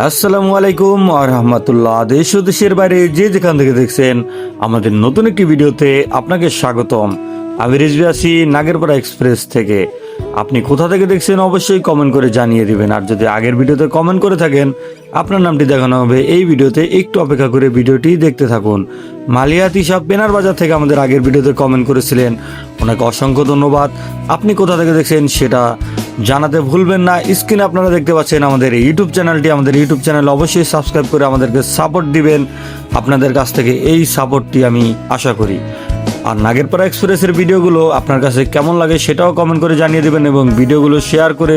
আসসালামু আলাইকুম রহমতুল্লাহ। দেশ দেশের বাইরে যে যেখান থেকে দেখছেন, আমাদের নতুন একটি ভিডিওতে আপনাকে স্বাগতম। আমি রিজভি আছি নাগেরপাড়া এক্সপ্রেস থেকে। আপনি কোথা থেকে দেখছেন অবশ্যই কমেন্ট করে জানিয়ে দিবেন। আর যদি আগের ভিডিওতে কমেন্ট করে থাকেন, আপনার নামটি দেখানো হবে। এই ভিডিওতে একটু অপেক্ষা করে ভিডিওটি দেখতে থাকুন। মালিয়াতি হিসাব পেনার বাজার থেকে আমাদের আগের ভিডিওতে কমেন্ট করেছিলেন। ওনাকে অসংখ্য ধন্যবাদ। আপনি কোথা থেকে দেখছেন সেটা জানাতে ভুলবেন না। স্ক্রিনে আপনারা দেখতে পাচ্ছেন আমাদের ইউটিউব চ্যানেলটি আমাদের ইউটিউব চ্যানেল অবশ্যই সাবস্ক্রাইব করে আমাদেরকে সাপোর্ট দিবেন। আপনাদের কাছ থেকে এই সাপোর্টটি আমি আশা করি। আর নাগেরপাড়া এক্সপ্রেসের ভিডিওগুলো আপনার কাছে কেমন লাগে সেটাও কমেন্ট করে জানিয়ে দেবেন এবং ভিডিওগুলো শেয়ার করে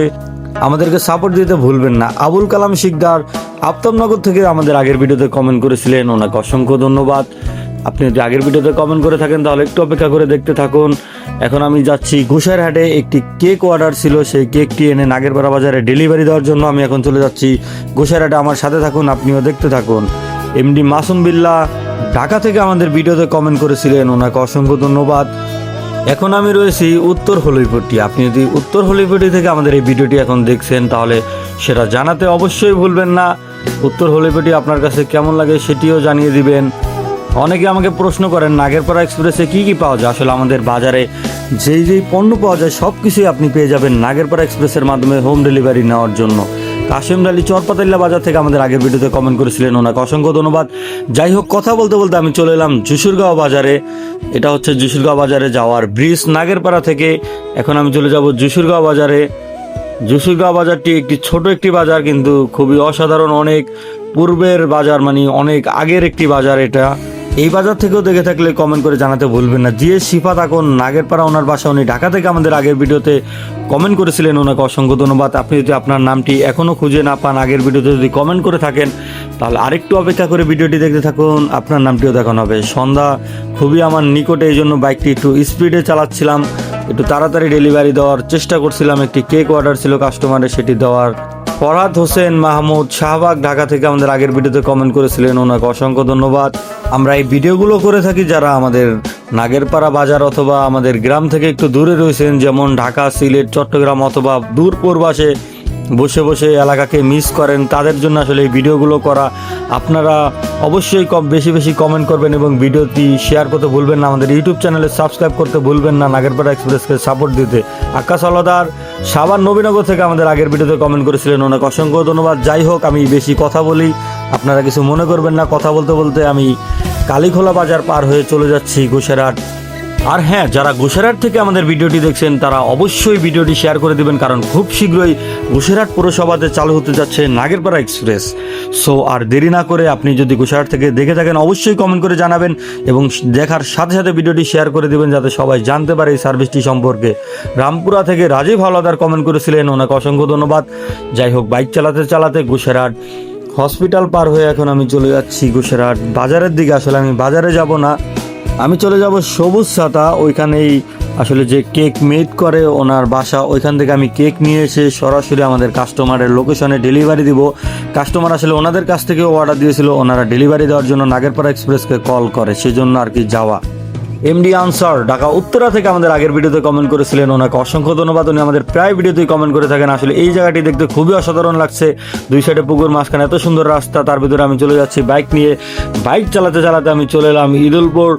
আমাদেরকে সাপোর্ট দিতে ভুলবেন না। আবুল কালাম শিকদার আফতাবনগর থেকে আমাদের আগের ভিডিওতে কমেন্ট করেছিলেন। ওনাকে অসংখ্য ধন্যবাদ। আপনি যদি আগের ভিডিওতে কমেন্ট করে থাকেন, তাহলে একটু অপেক্ষা করে দেখতে থাকুন। এখন আমি যাচ্ছি ঘুষেরহাটে, একটি কেক অর্ডার ছিল, সেই কেকটি এনে নাগেরপাড়া বাজারে ডেলিভারি দেওয়ার জন্য আমি এখন চলে যাচ্ছি। ঘুষেরহাটে আমার সাথে থাকুন, আপনিও দেখতে থাকুন। এমডি মাসুম বিল্লাহ ঢাকা থেকে আমাদের ভিডিওতে কমেন্ট করেছিলেন, ওনাকে অসংখ্য ধন্যবাদ। এখন আমি রয়েছি উত্তর হলিপট্টি আপনি যদি উত্তর হলিপট্টি থেকে আমাদের এই ভিডিওটি এখন দেখছেন, তাহলে সেটা জানাতে অবশ্যই ভুলবেন না। উত্তর হলিপট্টি আপনার কাছে কেমন লাগে সেটিও জানিয়ে দিবেন। অনেকে আমাকে প্রশ্ন করেন, নাগেরপাড়া এক্সপ্রেসে কি কি পাওয়া যায়? আসলে আমাদের বাজারে যেই যেই পণ্য পাওয়া যায় সব কিছুই আপনি পেয়ে যাবেন নাগেরপাড়া এক্সপ্রেসের মাধ্যমে হোম ডেলিভারি নেওয়ার জন্য। কাশিম আলী চরপাতাল্লা বাজার থেকে আমাদের আগের ভিডিওতে কমেন্ট করেছিলেন ওনাকে। অসংখ্য ধন্যবাদ। যাই হোক, কথা বলতে বলতে আমি চলে এলাম যশুরগাঁও বাজারে। এটা হচ্ছে যশুরগাঁও বাজারে যাওয়ার ব্রিজ নাগেরপাড়া থেকে। এখন আমি চলে যাব যশুরগাঁও বাজারে। যশুরগাঁও বাজারটি একটি ছোট একটি বাজার, কিন্তু খুবই অসাধারণ, অনেক পূর্বের বাজার মানে অনেক আগের একটি বাজার এটা। এই বাজার থেকেও দেখে থাকলে কমেন্ট করে জানাতে ভুলবেন না। জিএস শিফাত এখন নাগেরপাড়া ওনার বাসা, উনি ঢাকা থেকে আমাদের আগের ভিডিওতে কমেন্ট করেছিলেন। ওনাকে অসংখ্য ধন্যবাদ। আপনি যদি আপনার নামটি এখনও খুঁজে না পান, আগের ভিডিওতে যদি কমেন্ট করে থাকেন, তাহলে আরেকটু অপেক্ষা করে ভিডিওটি দেখতে থাকুন। আপনার নামটিও দেখানো হবে। সন্ধ্যা, খুবই আমার নিকটে, এই জন্য বাইকটি একটু স্পিডে চালাচ্ছিলাম। একটু তাড়াতাড়ি ডেলিভারি দেওয়ার চেষ্টা করছিলাম। একটি কেক অর্ডার ছিল কাস্টমারের সেটি দেওয়ার ফরহাদ হোসেন মাহমুদ শাহবাগ, ঢাকা থেকে আমাদের আগের ভিডিওতে কমেন্ট করেছিলেন, ওনাকে অসংখ্য ধন্যবাদ। আমরা এই ভিডিওগুলো করে থাকি যারা আমাদের নাগেরপাড়া বাজার অথবা আমাদের গ্রাম থেকে একটু দূরে রয়েছেন, যেমন ঢাকা, সিলেট, চট্টগ্রাম অথবা দূর পূর্বাসে বসে বসে এলাকাকে মিস করেন, তাদের জন্য আসলে এই ভিডিওগুলো করা। আপনারা অবশ্যই কম বেশি বেশি কমেন্ট করবেন এবং ভিডিওটি শেয়ার করতে ভুলবেন না। আমাদের ইউটিউব চ্যানেলে সাবস্ক্রাইব করতে ভুলবেন না, নাগেরপাড়া এক্সপ্রেসকে সাপোর্ট দিতে। আকাশ আলাদার সাবান নবীনগর থেকে আমাদের আগের ভিডিওতে কমেন্ট করেছিলেন। ওনাকে অসংখ্য ধন্যবাদ। যাই হোক, আমি বেশি কথা বলি। আপনারা কিছু মনে করবেন না। কথা বলতে বলতে আমি কালীখোলা বাজার পার হয়ে চলে যাচ্ছি গোসেরহাট আর হ্যাঁ যারা গুসেরহাট থেকে আমাদের ভিডিওটি দেখছেন, তারা অবশ্যই ভিডিওটি শেয়ার করে দিবেন, কারণ খুব শীঘ্রই গুসেরহাট পৌরসভাতে চালু হতে যাচ্ছে নাগেরপাড়া এক্সপ্রেস। সো আর দেরি না করে আপনি যদি গুসেরহাট থেকে দেখে থাকেন, অবশ্যই কমেন্ট করে জানাবেন এবং দেখার সাথে সাথে ভিডিওটি শেয়ার করে দিবেন, যাতে সবাই জানতে পারে এই সার্ভিসটি সম্পর্কে। রামপুরা থেকে রাজীব হাওলাদার কমেন্ট করেছিলেন, ওনাকে অসংখ্য ধন্যবাদ। যাই হোক বাইক চালাতে চালাতে গুসেরহাট হসপিটাল পার হয়ে এখন আমি চলে যাচ্ছি গুসেরহাট বাজারের দিকে। আসলে আমি বাজারে যাব না। আমি চলে যাব সবুজ ছাতা, ওইখানেই আসলে যে কেক মেড করে ওনার বাসা, ওইখান থেকে আমি কেক নিয়ে এসে সরাসরি আমাদের কাস্টমারের লোকেশনে ডেলিভারি দিব। কাস্টমার আসলে ওনাদের কাছ থেকেও অর্ডার দিয়েছিল, ওনারা ডেলিভারি দেওয়ার জন্য নাগেরপাড়া এক্সপ্রেসকে কল করে, সেজন্য আর কি যাওয়া। এমডি আনসার ঢাকা, উত্তরা থেকে আমাদের আগের ভিডিওতে কমেন্ট করেছিলেন। ওনাকে অসংখ্য ধন্যবাদ। উনি আমাদের প্রায় ভিডিওতেই কমেন্ট করে থাকেন। আসলে এই জায়গাটি দেখতে খুবই অসাধারণ লাগছে। দুই সাইডে পুকুর, মাঝখানে এত সুন্দর রাস্তা, তার ভিতরে আমি চলে যাচ্ছি বাইক নিয়ে। বাইক চালাতে চালাতে আমি চলে এলাম ঈদুলপুর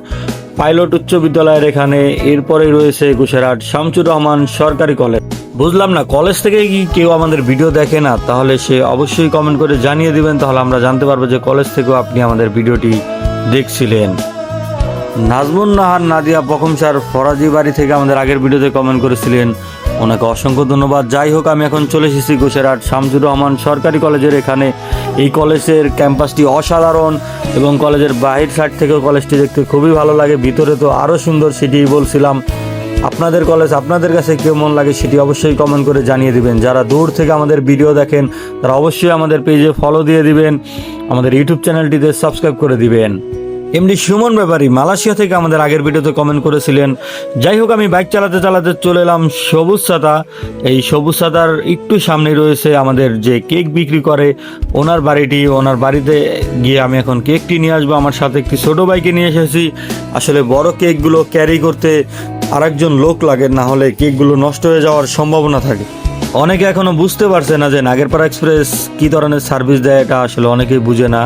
পাইলট উচ্চ বিদ্যালয়ের এখানে। এরপরেই রয়েছে গুসেরহাট শামচুর রহমান সরকারি কলেজ বুঝলাম না কলেজ থেকে কি কেউ আমাদের ভিডিও দেখে না? তাহলে সে অবশ্যই কমেন্ট করে জানিয়ে দিবেন। তাহলে আমরা জানতে পারব যে কলেজ থেকেও আপনি আমাদের ভিডিওটি দেখছিলেন। নাজমুন নাহার নাদিয়া স্যার ফরাজি বাড়ি থেকে আমাদের আগের ভিডিওতে কমেন্ট করেছিলেন। ওনাকে অসংখ্য ধন্যবাদ। যাই হোক, আমি এখন চলে এসেছি গোসেরহাট। শামসুর রহমান সরকারি কলেজের এখানে। এই কলেজের ক্যাম্পাসটি অসাধারণ এবং কলেজের বাহির সাইড থেকেও কলেজটি দেখতে খুবই ভালো লাগে। ভিতরে তো আরও সুন্দর সেটি বলছিলাম। আপনাদের কলেজ, আপনাদের কাছে কেমন লাগে সেটি অবশ্যই কমেন্ট করে জানিয়ে দিবেন। যারা দূর থেকে আমাদের ভিডিও দেখেন, তারা অবশ্যই আমাদের পেজে ফলো দিয়ে দিবেন। আমাদের ইউটিউব চ্যানেলটিতে সাবস্ক্রাইব করে দিবেন। এমনি সুমন ব্যাপারী মালয়েশিয়া থেকে আমাদের আগের ভিডিওতে কমেন্ট করেছিলেন, যাই হোক, আমি বাইক চালাতে চালাতে চলে এলাম সবুজ সাদা। এই সবুজ সাদার একটু সামনে রয়েছে আমাদের যে কেক বিক্রি করে, ওনার বাড়িটি, ওনার বাড়িতে গিয়ে আমি এখন কেকটি নিয়ে আসব। আমার সাথে একটি ছোটো বাইকে নিয়ে এসেছি। আসলে বড় কেকগুলো ক্যারি করতে আরেকজন লোক লাগে, না হলে কেকগুলো নষ্ট হয়ে যাওয়ার সম্ভাবনা থাকে। অনেকে এখনও বুঝতে পারছে না যে নাগেরপাড়া এক্সপ্রেস কি ধরনের সার্ভিস দেয়, এটা আসলে অনেকেই বুঝে না।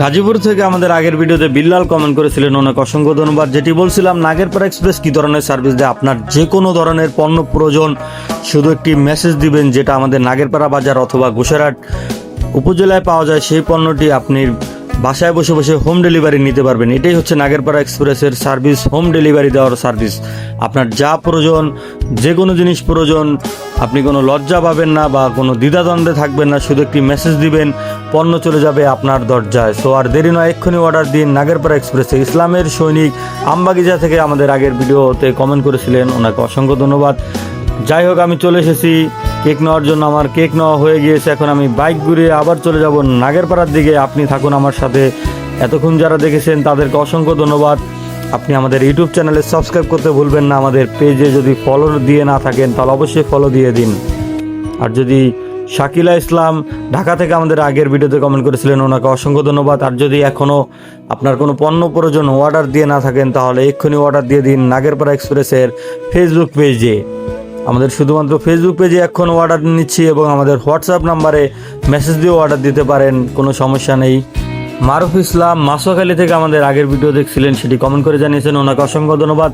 গাজীপুর থেকে আমাদের আগের ভিডিওতে বিল্লাল কমেন্ট করেছিলেন অনেক অসংখ্য ধন্যবাদ। যেটি বলছিলাম, নাগেরপাড়া এক্সপ্রেস কি ধরনের সার্ভিস দেয়? আপনার যে কোনো ধরনের পণ্য প্রয়োজন, শুধু একটি মেসেজ দিবেন যেটা আমাদের নাগেরপাড়া বাজার অথবা গোসারহাট উপজেলায় পাওয়া যায়, সেই পণ্যটি আপনি বাসায় বসে বসে হোম ডেলিভারি নিতে পারবেন। এটাই হচ্ছে নাগেরপাড়া এক্সপ্রেসের সার্ভিস হোম ডেলিভারি দেওয়ার সার্ভিস আপনার যা প্রয়োজন যে কোনো জিনিস প্রয়োজন, আপনি কোনো লজ্জা পাবেন না বা কোনো দ্বিধাদ্বন্দ্বে থাকবেন না, শুধু একটি মেসেজ দিবেন, পণ্য চলে যাবে আপনার দরজায়। সো আর দেরি নয়, এক্ষুনি অর্ডার দিন নাগেরপাড়া এক্সপ্রেসে ইসলামের সৈনিক আমবাগিজা থেকে আমাদের আগের ভিডিওতে কমেন্ট করেছিলেন, ওনাকে অসংখ্য ধন্যবাদ। যাই হোক, আমি চলে এসেছি কেক নেওয়ার জন্য আমার কেক নেওয়া হয়ে গিয়েছে। এখন আমি বাইক ঘুরিয়ে আবার চলে যাব নাগেরপাড়ার দিকে। আপনি থাকুন আমার সাথে। এতক্ষণ যারা দেখেছেন, তাদেরকে অসংখ্য ধন্যবাদ। আপনি আমাদের ইউটিউব চ্যানেলে সাবস্ক্রাইব করতে ভুলবেন না। আমাদের পেজে যদি ফলো দিয়ে না থাকেন, তাহলে অবশ্যই ফলো দিয়ে দিন। আর যদি শাকিলা ইসলাম ঢাকা থেকে আমাদের আগের ভিডিওতে কমেন্ট করেছিলেন, ওনাকে অসংখ্য ধন্যবাদ। আর যদি এখনও আপনার কোনো পণ্য প্রয়োজন অর্ডার দিয়ে না থাকেন, তাহলে এক্ষুনি অর্ডার দিয়ে দিন নাগেরপাড়া এক্সপ্রেসের ফেসবুক পেজে আমাদের শুধুমাত্র ফেসবুক পেজে এখন অর্ডার নিচ্ছি এবং আমাদের হোয়াটসঅ্যাপ নাম্বারে মেসেজ দিয়েও অর্ডার দিতে পারেন, কোনো সমস্যা নেই। মারুফ ইসলাম মাসোখালী থেকে আমাদের আগের ভিডিও দেখছিলেন, সেটি কমেন্ট করে জানিয়েছেন, ওনাকে অসংখ্য ধন্যবাদ।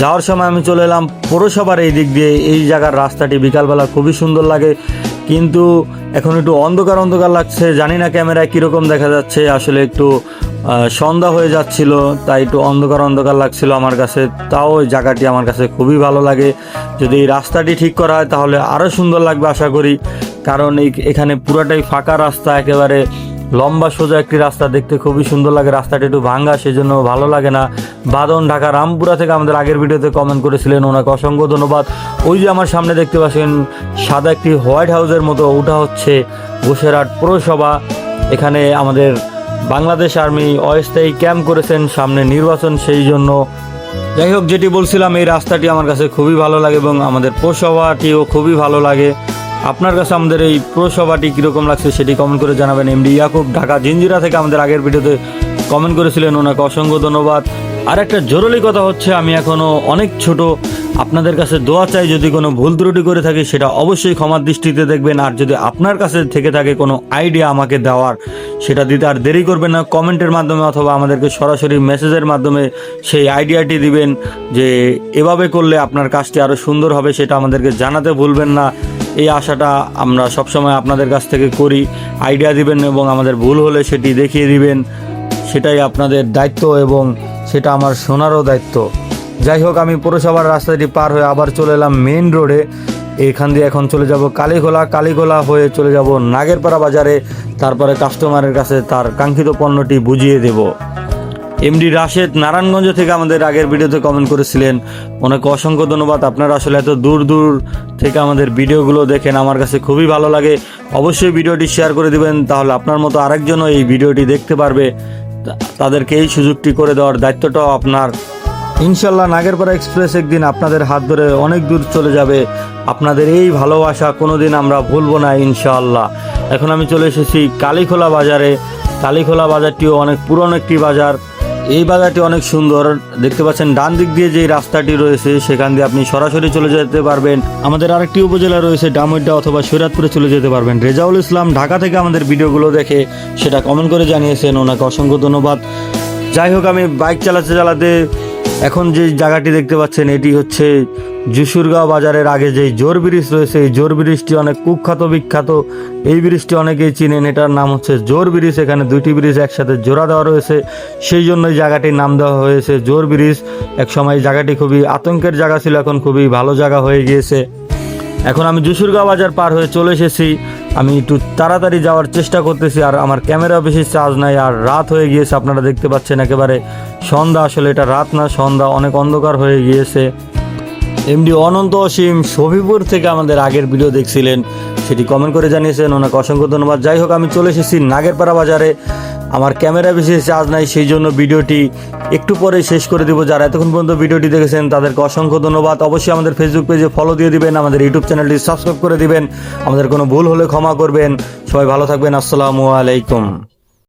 যাওয়ার সময় আমি চলে এলাম পৌরসভার এই দিক দিয়ে, এই জায়গার রাস্তাটি বিকালবেলা খুবই সুন্দর লাগে, কিন্তু এখন একটু অন্ধকার অন্ধকার লাগছে, জানি না ক্যামেরায় কীরকম দেখা যাচ্ছে, আসলে একটু সন্ধ্যা হয়ে যাচ্ছিল, তাই একটু অন্ধকার অন্ধকার লাগছিল আমার কাছে। তাও ওই জায়গাটি আমার কাছে খুবই ভালো লাগে। যদি এই রাস্তাটি ঠিক করা হয় তাহলে আরও সুন্দর লাগবে আশা করি। কারণ এই এখানে পুরাটাই ফাঁকা রাস্তা, একেবারে লম্বা সোজা একটি রাস্তা দেখতে খুবই সুন্দর লাগে। রাস্তাটি একটু ভাঙ্গা, সেজন্য ভালো লাগে না। বাদন ঢাকা রামপুরা থেকে আমাদের আগের ভিডিওতে কমেন্ট করেছিলেন, ওনাকে অসংখ্য ধন্যবাদ। ওই যে আমার সামনে দেখতে পাচ্ছেন, সাদা একটি হোয়াইট হাউসের মতো, ওটা হচ্ছে গোসেরহাট পৌরসভা। এখানে আমাদের বাংলাদেশ আর্মি অস্থায়ী ক্যাম্প করেছেন সামনে নির্বাচন সেই জন্য। যাই হোক, যেটি বলছিলাম, এই রাস্তাটি আমার কাছে খুবই ভালো লাগে এবং আমাদের পৌরসভাটিও খুবই ভালো লাগে। আপনার কাছে আমাদের এই পৌরসভাটি কীরকম লাগছে সেটি কমেন্ট করে জানাবেন। এমডি ইয়াকুব, ঢাকা জিঞ্জিরা থেকে আমাদের আগের ভিডিওতে কমেন্ট করেছিলেন। ওনাকে অসংখ্য ধন্যবাদ। আর একটা জরুরি কথা হচ্ছে, আমি এখনও অনেক ছোট। আপনাদের কাছে দোয়া চাই, যদি কোনো ভুল ত্রুটি করে থাকি, সেটা অবশ্যই ক্ষমার দৃষ্টিতে দেখবেন। আর যদি আপনার কাছে থেকে থাকে কোনো আইডিয়া আমাকে দেওয়ার, সেটা দিতে আর দেরি করবেন না। কমেন্টের মাধ্যমে অথবা আমাদেরকে সরাসরি মেসেজের মাধ্যমে সেই আইডিয়াটি দিবেন যে, এভাবে করলে আপনার কাজটি আরও সুন্দর হবে, সেটা আমাদেরকে জানাতে ভুলবেন না। এই আশাটা আমরা সবসময় আপনাদের কাছ থেকে করি। আইডিয়া দিবেন এবং আমাদের ভুল হলে সেটি দেখিয়ে দিবেন। সেটাই আপনাদের দায়িত্ব এবং সেটা আমার শোনারও দায়িত্ব। যাই হোক, আমি পৌরসভার রাস্তাটি পার হয়ে আবার চলে এলাম মেইন রোডে। এখান দিয়ে এখন চলে যাব কালীখোলা কালীঘোলা হয়ে চলে যাব নাগেরপাড়া বাজারে। তারপরে কাস্টমারের কাছে তার কাঙ্ক্ষিত পণ্যটি বুঝিয়ে দেব। এমডি রাশেদ নারায়ণগঞ্জ থেকে আমাদের আগের ভিডিওতে কমেন্ট করেছিলেন। অনেক অসংখ্য ধন্যবাদ। আপনারা আসলে এত দূর দূর থেকে আমাদের ভিডিওগুলো দেখেন, আমার কাছে খুবই ভালো লাগে। অবশ্যই ভিডিওটি শেয়ার করে দিবেন, তাহলে আপনার মতো আরেকজনও এই ভিডিওটি দেখতে পারবে। তাদেরকে এই সুযোগটি করে দেওয়ার দায়িত্বটাও আপনার। ইনশাল্লাহ নাগেরপাড়া এক্সপ্রেস একদিন আপনাদের হাত ধরে অনেক দূর চলে যাবে। আপনাদের এই ভালোবাসা কোনো দিন আমরা ভুলবো না ইনশাল্লাহ এখন আমি চলে এসেছি কালীখোলা বাজারে। কালীখোলা বাজারটিও অনেক পুরনো একটি বাজার। এই বাজারটি অনেক সুন্দর। দেখতে পাচ্ছেন, ডান দিক দিয়ে যে রাস্তাটি রয়েছে, সেখান দিয়ে আপনি সরাসরি চলে যেতে পারবেন। আমাদের আরেকটি উপজেলা রয়েছে ডামুড্ডা অথবা সৈরাতপুরে চলে যেতে পারবেন। রেজাউল ইসলাম ঢাকা থেকে আমাদের ভিডিওগুলো দেখে সেটা কমেন্ট করে জানিয়েছেন। ওনাকে অসংখ্য ধন্যবাদ। যাই হোক, আমি বাইক চালাতে চালাতে এখন যে জায়গাটি দেখতে পাচ্ছেন, এটি হচ্ছে যশুরগাঁও বাজারের আগে যে জোর ব্রিজ রয়েছে, এই জোর ব্রিজটি অনেক কুখ্যাত, বিখ্যাত। এই ব্রিজটি অনেকেই চিনেন, এটার নাম হচ্ছে জোর ব্রিজ। এখানে দুইটি ব্রিজ একসাথে জোড়া দেওয়া রয়েছে। সেই জন্য এই জায়গাটির নাম দেওয়া হয়েছে জোর ব্রিজ। এক সময় এই জায়গাটি খুবই আতঙ্কের জায়গা ছিল, এখন খুবই ভালো জায়গা হয়ে গিয়েছে। এখন আমি যশুরগাঁও বাজার পার হয়ে চলে এসেছি। আমি একটু তাড়াতাড়ি যাওয়ার চেষ্টা করতেছি, আর আমার ক্যামেরা বেশি চার্জ নাই, আর রাত হয়ে গিয়েছে, আপনারা দেখতে পাচ্ছেন একেবারে সন্ধ্যা। আসলে এটা রাত না, সন্ধ্যা, অনেক অন্ধকার হয়ে গিয়েছে। এমডি অনন্ত অসীম শফিপুর থেকে আমাদের আগের ভিডিও দেখছিলেন। সেটি কমেন্ট করে জানিয়েছেন, ওনাকে অসংখ্য ধন্যবাদ। যাই হোক, আমি চলে এসেছি নাগেরপাড়া বাজারে। আমার ক্যামেরা বেশি চার্জ নাই, সেই জন্য ভিডিওটি একটু পরে শেষ করে দিব। যারা এতক্ষণ পর্যন্ত ভিডিওটি দেখেছেন, তাদেরকে অসংখ্য ধন্যবাদ। অবশ্যই আমাদের ফেসবুক পেজে ফলো দিয়ে দিবেন, আমাদের ইউটিউব চ্যানেলটি সাবস্ক্রাইব করে দিবেন। আমাদের কোনো ভুল হলে ক্ষমা করবেন। সবাই ভালো থাকবেন। আসসালামু আলাইকুম।